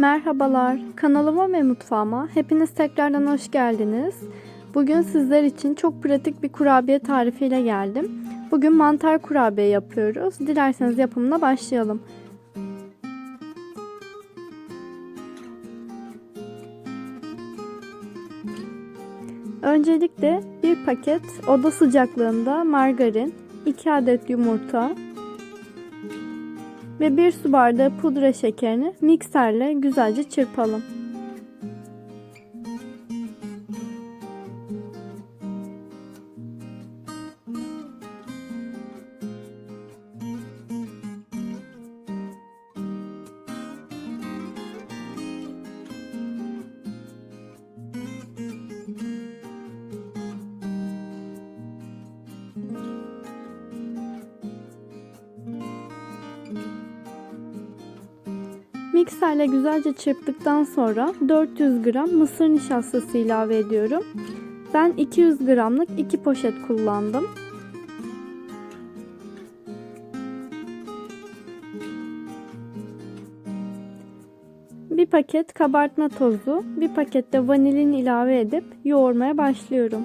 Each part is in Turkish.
Merhabalar, kanalıma ve mutfağıma hepiniz tekrardan hoş geldiniz. Bugün sizler için çok pratik bir kurabiye tarifiyle geldim. Bugün mantar kurabiye yapıyoruz. Dilerseniz yapımına başlayalım. Öncelikle bir paket oda sıcaklığında margarin, 2 adet yumurta, ve 1 su bardağı pudra şekerini mikserle güzelce çırpalım. Mikserle güzelce çırptıktan sonra 400 gram mısır nişastası ilave ediyorum. Ben 200 gramlık 2 poşet kullandım. Bir paket kabartma tozu, bir paket de vanilin ilave edip yoğurmaya başlıyorum.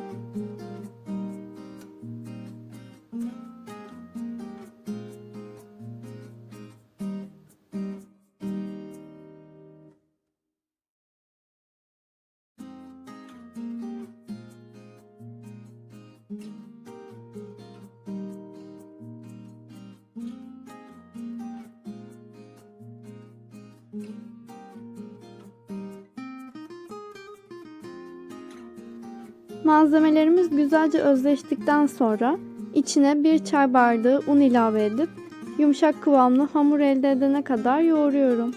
Malzemelerimiz güzelce özleştikten sonra içine bir çay bardağı un ilave edip yumuşak kıvamlı hamur elde edene kadar yoğuruyorum.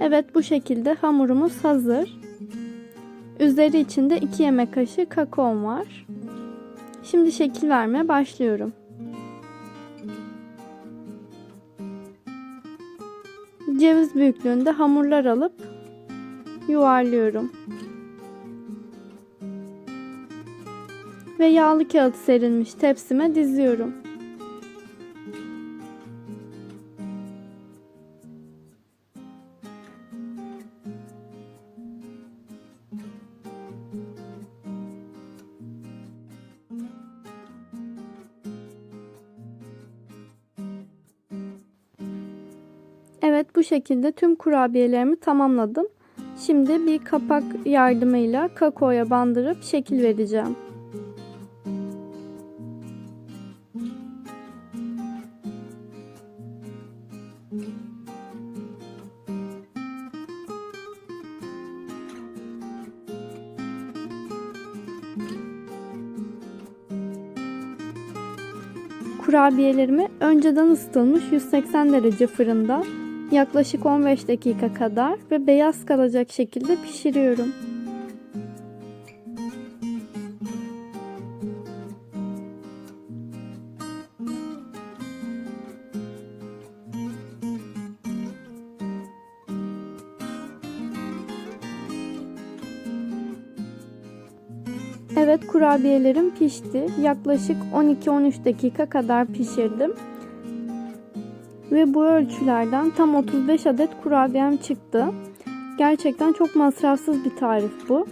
Evet bu şekilde hamurumuz hazır. Üzeri içinde 2 yemek kaşığı kakaom var. Şimdi şekil vermeye başlıyorum. Ceviz büyüklüğünde hamurlar alıp yuvarlıyorum. Ve yağlı kağıt serilmiş tepsime diziyorum. Evet bu şekilde tüm kurabiyelerimi tamamladım. Şimdi bir kapak yardımıyla kakaoya bandırıp şekil vereceğim. Kurabiyelerimi önceden ısıtılmış 180 derece fırında yaklaşık 15 dakika kadar ve beyaz kalacak şekilde pişiriyorum. Evet kurabiyelerim pişti. Yaklaşık 12-13 dakika kadar pişirdim. Ve bu ölçülerden tam 35 adet kurabiyem çıktı. Gerçekten çok masrafsız bir tarif bu.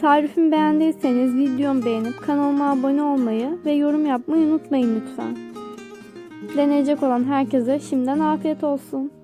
Tarifimi beğendiyseniz videomu beğenip kanalıma abone olmayı ve yorum yapmayı unutmayın lütfen. Deneyecek olan herkese şimdiden afiyet olsun.